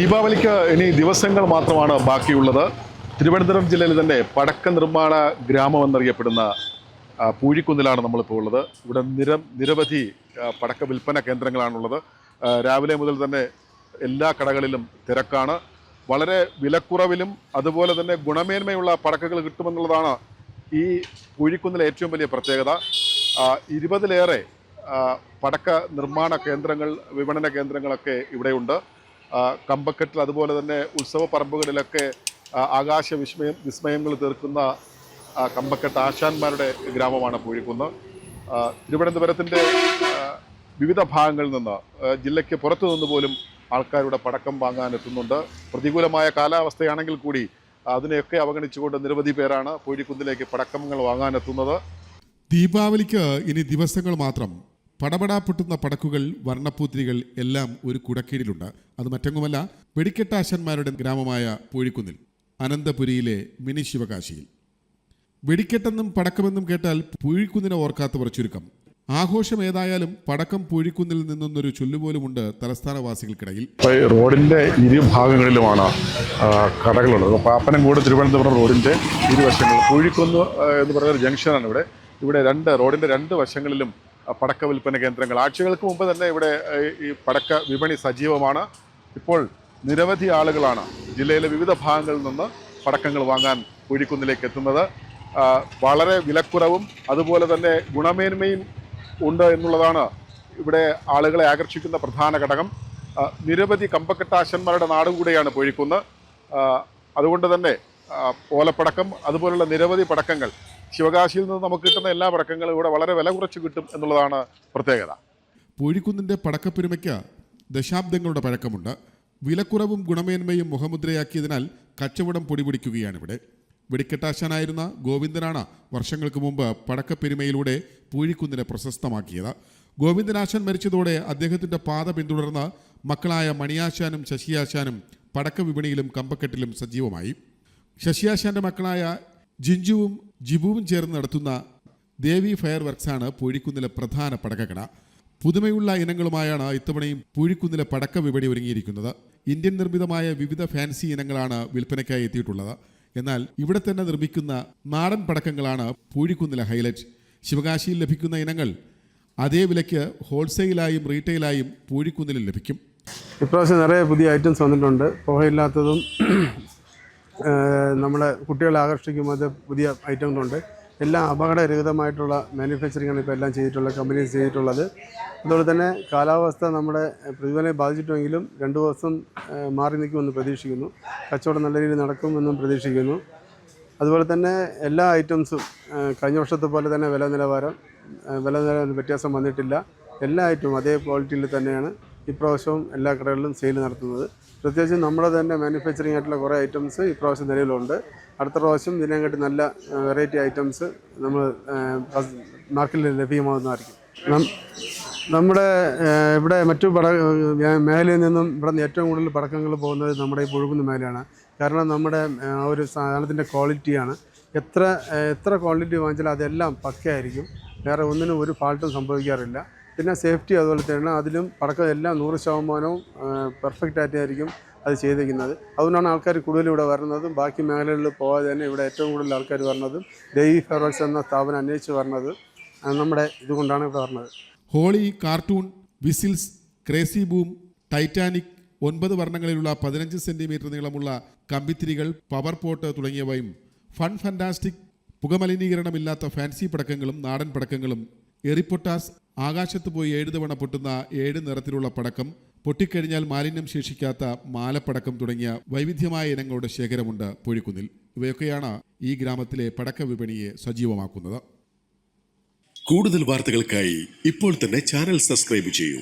ദീപാവലിക്ക് ഇനി ദിവസങ്ങൾ മാത്രമാണ് ബാക്കിയുള്ളത്. തിരുവനന്തപുരം ജില്ലയിൽ തന്നെ പടക്ക നിർമ്മാണ ഗ്രാമം എന്നറിയപ്പെടുന്ന പൂഴിക്കുന്നിലാണ് നമ്മളിപ്പോൾ ഉള്ളത്. ഇവിടെ നിര നിരവധി പടക്ക വിൽപ്പന കേന്ദ്രങ്ങളാണുള്ളത്. രാവിലെ മുതൽ തന്നെ എല്ലാ കടകളിലും തിരക്കാണ്. വളരെ വിലക്കുറവിലും അതുപോലെ തന്നെ ഗുണമേന്മയുള്ള പടക്കകൾ കിട്ടുമെന്നുള്ളതാണ് ഈ പൂഴിക്കുന്നിലെ ഏറ്റവും വലിയ പ്രത്യേകത. ഇരുപതിലേറെ പടക്ക നിർമ്മാണ കേന്ദ്രങ്ങൾ വിപണന കേന്ദ്രങ്ങളൊക്കെ ഇവിടെയുണ്ട്. കമ്പക്കെട്ടിൽ അതുപോലെ തന്നെ ഉത്സവ പറമ്പുകളിലൊക്കെ ആകാശ വിസ്മയം വിസ്മയങ്ങൾ തീർക്കുന്ന കമ്പക്കെട്ട് ആശാന്മാരുടെ ഗ്രാമമാണ് പൂഴിക്കുന്ന് തിരുവനന്തപുരത്തിന്റെ വിവിധ ഭാഗങ്ങളിൽ നിന്ന് ജില്ലയ്ക്ക് പുറത്തു നിന്ന് പോലും ആൾക്കാരുടെ പടക്കം വാങ്ങാൻ എത്തുന്നുണ്ട്. പ്രതികൂലമായ കാലാവസ്ഥയാണെങ്കിൽ കൂടി അതിനെയൊക്കെ അവഗണിച്ചുകൊണ്ട് നിരവധി പേരാണ് പൂഴിക്കുന്നിലേക്ക് പടക്കങ്ങൾ വാങ്ങാനെത്തുന്നത് ദീപാവലിക്ക് ഇനി ദിവസങ്ങൾ മാത്രം പടപടാ പൊട്ടുന്ന പടക്കുകൾ വർണപ്പൂത്തിരികൾ എല്ലാം ഒരു കുടക്കീഴിലുണ്ട്. അത് മറ്റൊന്നുമല്ല വെടിക്കെട്ടാശന്മാരുടെ ഗ്രാമമായ പൂഴിക്കുന്നിൽ അനന്തപുരിയിലെ മിനി ശിവകാശിയിൽ. വെടിക്കെട്ടെന്നും പടക്കമെന്നും കേട്ടാൽ പൂഴിക്കുന്നിനെ ഓർക്കാത്തവർ ചുരുക്കം ആഘോഷം ഏതായാലും പടക്കം പൂഴിക്കുന്നിൽ നിന്നൊന്നൊരു ചൊല്ലുപോലുമുണ്ട് തലസ്ഥാനവാസികൾക്കിടയിൽ. റോഡിന്റെ ഇരുഭാഗങ്ങളിലുമാണ് കടകളുള്ളത്. പാപ്പനംകൂട് തിരുവനന്തപുരം റോഡിന്റെ ഇരുവശങ്ങളിൽ പൂഴിക്കുന്ന് എന്ന് പറയുന്ന ഒരു ജംഗ്ഷനാണ് ഇവിടെ. ഇവിടെ രണ്ട് റോഡിന്റെ രണ്ട് വശങ്ങളിലും പടക്ക വിൽപ്പന കേന്ദ്രങ്ങൾ. ആഴ്ചകൾക്ക് മുമ്പ് തന്നെ ഇവിടെ ഈ പടക്ക വിപണി സജീവമാണ്. ഇപ്പോൾ നിരവധി ആളുകളാണ് ജില്ലയിലെ വിവിധ ഭാഗങ്ങളിൽ നിന്ന് പടക്കങ്ങൾ വാങ്ങാൻ കുഴിക്കുന്നിലേക്ക് എത്തുന്നത്. വളരെ വിലക്കുറവും അതുപോലെ തന്നെ ഗുണമേന്മയും ഉണ്ട് എന്നുള്ളതാണ് ഇവിടെ ആളുകളെ ആകർഷിക്കുന്ന പ്രധാന ഘടകം. നിരവധി കമ്പക്കെട്ടാശന്മാരുടെ നാട് കൂടെയാണ് അതുകൊണ്ട് തന്നെ ഓലപ്പടക്കം അതുപോലുള്ള നിരവധി പടക്കങ്ങൾ ശിവകാശിയിൽ നിന്ന് നമുക്ക് കിട്ടുന്ന എല്ലാ പടക്കങ്ങളും ഇവിടെ വളരെ വില കുറച്ച് കിട്ടും എന്നുള്ളതാണ് പ്രത്യേകത. പൂഴിക്കുന്നിന്റെ പടക്കപ്പെരുമയ്ക്ക് ദശാബ്ദങ്ങളുടെ പഴക്കമുണ്ട്. വിലക്കുറവും ഗുണമേന്മയും മുഖമുദ്രയാക്കിയതിനാൽ കച്ചവടം പൊടിപിടിക്കുകയാണ് ഇവിടെ വെടിക്കെട്ടാശാനായിരുന്ന ഗോവിന്ദനാണ് വർഷങ്ങൾക്ക് മുമ്പ് പടക്കപ്പെരുമയിലൂടെ പൂഴിക്കുന്നിനെ പ്രശസ്തമാക്കിയത്. ഗോവിന്ദനാശാൻ മരിച്ചതോടെ അദ്ദേഹത്തിന്റെ പാത പിന്തുടർന്ന് മക്കളായ മണിയാശാനും ശശിയാശാനും പടക്ക വിപണിയിലും കമ്പക്കെട്ടിലും സജീവമായി. ശശിയാശാന്റെ മക്കളായ ജിഞ്ചുവും ജിബുവും ചേർന്ന് നടത്തുന്ന ദേവി ഫയർ വർക്ക്സാണ് പൂഴിക്കുന്നിലെ പ്രധാന പടക്കക്കട. പുതുമയുള്ള ഇനങ്ങളുമായാണ് ഇത്തവണയും പൂഴിക്കുന്നിലെ പടക്ക വിപണി ഒരുങ്ങിയിരിക്കുന്നത്. ഇന്ത്യൻ നിർമ്മിതമായ വിവിധ ഫാൻസി ഇനങ്ങളാണ് വിൽപ്പനയ്ക്കായി എത്തിയിട്ടുള്ളത്. എന്നാൽ ഇവിടെ തന്നെ നിർമ്മിക്കുന്ന നാടൻ പടക്കങ്ങളാണ് പൂഴിക്കുന്നിലെ ഹൈലൈറ്റ്. ശിവകാശിയിൽ ലഭിക്കുന്ന ഇനങ്ങൾ അതേ വിലയ്ക്ക് ഹോൾസെയിലായും റീറ്റെയിലായും പൂഴിക്കുന്നിലും ലഭിക്കും. ഇപ്രാവശ്യം നിറയെ പുതിയ ഐറ്റംസ് വന്നിട്ടുണ്ട്. പുകയില്ലാത്തതും നമ്മളെ കുട്ടികളെ ആകർഷിക്കുമ്പോൾ പുതിയ ഐറ്റങ്ങളുണ്ട് എല്ലാം അപകടരഹിതമായിട്ടുള്ള മാനുഫാക്ചറിങ്ങാണ് ഇപ്പോൾ എല്ലാം ചെയ്തിട്ടുള്ള കമ്പനീസ് ചെയ്തിട്ടുള്ളത്. അതുപോലെ തന്നെ കാലാവസ്ഥ നമ്മുടെ പ്രതിഫലനെ ബാധിച്ചിട്ടുമെങ്കിലും രണ്ട് ദിവസം മാറി നിൽക്കുമെന്ന് പ്രതീക്ഷിക്കുന്നു. കച്ചവടം നല്ല രീതിയിൽ നടക്കുമെന്നും പ്രതീക്ഷിക്കുന്നു. അതുപോലെ തന്നെ എല്ലാ ഐറ്റംസും കഴിഞ്ഞ വർഷത്തെ പോലെ തന്നെ വില നിലവാരം വില നിലവാരം വ്യത്യാസം വന്നിട്ടില്ല. എല്ലാ ഐറ്റവും അതേ ക്വാളിറ്റിയിൽ തന്നെയാണ്. ഇപ്രാവശ്യവും എല്ലാ കടകളിലും സെയിൽ നടത്തുന്നത്. പ്രത്യേകിച്ച് നമ്മുടെ തന്നെ മാനുഫാക്ചറിങ് ആയിട്ടുള്ള കുറേ ഐറ്റംസ് ഇപ്രാവശ്യം നിലവിലുണ്ട്. അടുത്ത പ്രാവശ്യം ഇതിനെക്കാട്ടി നല്ല വെറൈറ്റി ഐറ്റംസ് നമ്മൾ മാർക്കറ്റിൽ ലഭ്യമാകുന്നതായിരിക്കും. നമ്മുടെ ഇവിടെ മറ്റു പട മേഖലയിൽ നിന്നും ഇവിടെ നിന്ന് ഏറ്റവും കൂടുതൽ പടക്കങ്ങൾ പോകുന്നത് നമ്മുടെ ഈ പുഴുകുന്ന മേഖലയാണ്. കാരണം നമ്മുടെ ഒരു സാധനത്തിന്റെ ക്വാളിറ്റിയാണ് എത്ര എത്ര ക്വാളിറ്റി വാങ്ങിച്ചാലും അതെല്ലാം പക്കയായിരിക്കും. വേറെ ഒന്നിനും ഒരു ഫാൾട്ടും സംഭവിക്കാറില്ല. പിന്നെ സേഫ്റ്റി അതുപോലെ തന്നെ അതിലും പടക്കം എല്ലാം നൂറ് ശതമാനവും പെർഫെക്റ്റ് ആയിട്ടായിരിക്കും അത് ചെയ്തിരിക്കുന്നത്. അതുകൊണ്ടാണ് ആൾക്കാർ കൂടുതൽ ഇവിടെ വരുന്നതും ബാക്കി മേഖലകളിൽ പോകാതെ തന്നെ ഇവിടെ ഏറ്റവും കൂടുതൽ ആൾക്കാർ വരുന്നതും ദേവി ഫെയർവർക്സ് എന്ന സ്ഥാപനം അന്വേഷിച്ച് വരുന്നത് നമ്മുടെ ഇതുകൊണ്ടാണ് ഇവിടെ വരുന്നത് Holi cartoon whistles crazy boom Titanic ഒൻപത് വർണങ്ങളിലുള്ള പതിനഞ്ച് സെന്റിമീറ്റർ നീളമുള്ള കമ്പിത്തിരികൾ പവർ പോട്ട് തുടങ്ങിയവയും ഫൺ ഫാന്റാസ്റ്റിക് പുകമലിനീകരണമില്ലാത്ത ഫാൻസി പടക്കങ്ങളും നാടൻ പടക്കങ്ങളും എറിപ്പൊട്ടാസ് ആകാശത്ത് പോയി ഏഴ് തവണ പൊട്ടുന്ന ഏഴ് നിറത്തിലുള്ള പടക്കം പൊട്ടിക്കഴിഞ്ഞാൽ മാലിന്യം ശേഷിക്കാത്ത മാലപ്പടക്കം തുടങ്ങിയ വൈവിധ്യമായ ഇനങ്ങളുടെ ശേഖരമുണ്ട് പൊഴിക്കുന്നിൽ. ഇവയൊക്കെയാണ് ഈ ഗ്രാമത്തിലെ പടക്ക വിപണിയെ സജീവമാക്കുന്നത്. കൂടുതൽ വാർത്തകൾക്കായി ഇപ്പോൾ തന്നെ ചാനൽ സബ്സ്ക്രൈബ് ചെയ്യൂ.